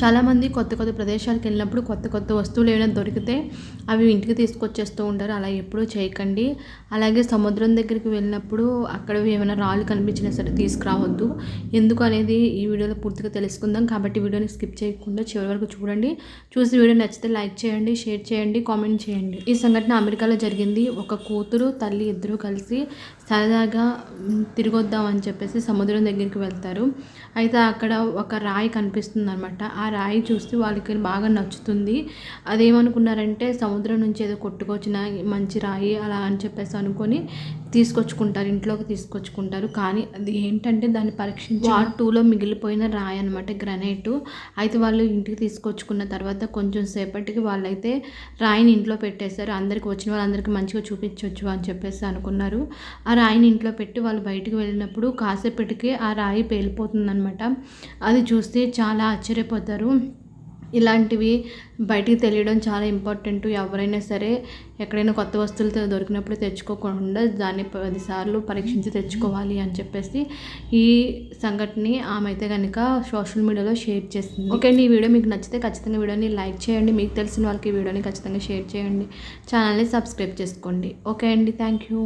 చాలామంది కొత్త కొత్త ప్రదేశాలకు వెళ్ళినప్పుడు కొత్త కొత్త వస్తువులు ఏమైనా దొరికితే అవి ఇంటికి తీసుకొచ్చేస్తూ ఉంటారు. అలా ఎప్పుడూ చేయకండి. అలాగే సముద్రం దగ్గరికి వెళ్ళినప్పుడు అక్కడ ఏమైనా రాళ్ళు కనిపించినా సరే తీసుకురావద్దు. ఎందుకు అనేది ఈ వీడియోలో పూర్తిగా తెలుసుకుందాం. కాబట్టి వీడియోని స్కిప్ చేయకుండా చివరి వరకు చూడండి. చూసి వీడియో నచ్చితే లైక్ చేయండి షేర్ చేయండి కామెంట్ చేయండి. ఈ సంఘటన అమెరికాలో జరిగింది. ఒక కూతురు తల్లి ఇద్దరు కలిసి సరదాగా తిరిగొద్దామని చెప్పేసి సముద్రం దగ్గరికి వెళ్తారు. అయితే అక్కడ ఒక రాయి కనిపిస్తుంది అనమాట ఆ రాయి చూస్తే వాళ్ళకి బాగా నచ్చుతుంది. అదేమనుకున్నారంటే సముద్రం నుంచి ఏదో కొట్టుకొచ్చిన మంచి రాయి అలా అని చెప్పేసి అనుకొని తీసుకొచ్చుకుంటారు ఇంట్లోకి తీసుకొచ్చుకుంటారు. కానీ అది ఏంటంటే దాన్ని పరీక్షించి పార్ట్ టూలో మిగిలిపోయిన రాయి అనమాట గ్రనైట్. అయితే వాళ్ళు ఇంటికి తీసుకొచ్చుకున్న తర్వాత కొంచెం సేపటికి వాళ్ళైతే రాయిని ఇంట్లో పెట్టేశారు. అందరికి వచ్చిన వాళ్ళందరికీ మంచిగా చూపించవచ్చు అని చెప్పేసి అనుకున్నారు. ఆ రాయిని ఇంట్లో పెట్టి వాళ్ళు బయటికి వెళ్ళినప్పుడు కాసేపటికి ఆ రాయి పేలిపోతుందన్నమాట. అది చూస్తే చాలా ఆశ్చర్యపోతారు. ఇలాంటివి బయటికి తెలియడం చాలా ఇంపార్టెంట్ ఎవరైనా సరే ఎక్కడైనా కొత్త వస్తువులు దొరికినప్పుడు తెచ్చుకోకుండా దాన్ని పదిసార్లు పరీక్షించి తెచ్చుకోవాలి అని చెప్పేసి ఈ సంఘటనని ఆమె అయితే కనుక సోషల్ మీడియాలో షేర్ చేసింది. ఓకే అండి ఈ వీడియో మీకు నచ్చితే ఖచ్చితంగా వీడియోని లైక్ చేయండి. మీకు తెలిసిన వాళ్ళకి ఈ వీడియోని ఖచ్చితంగా షేర్ చేయండి. ఛానల్ని సబ్స్క్రైబ్ చేసుకోండి. ఓకే అండి థ్యాంక్ యూ.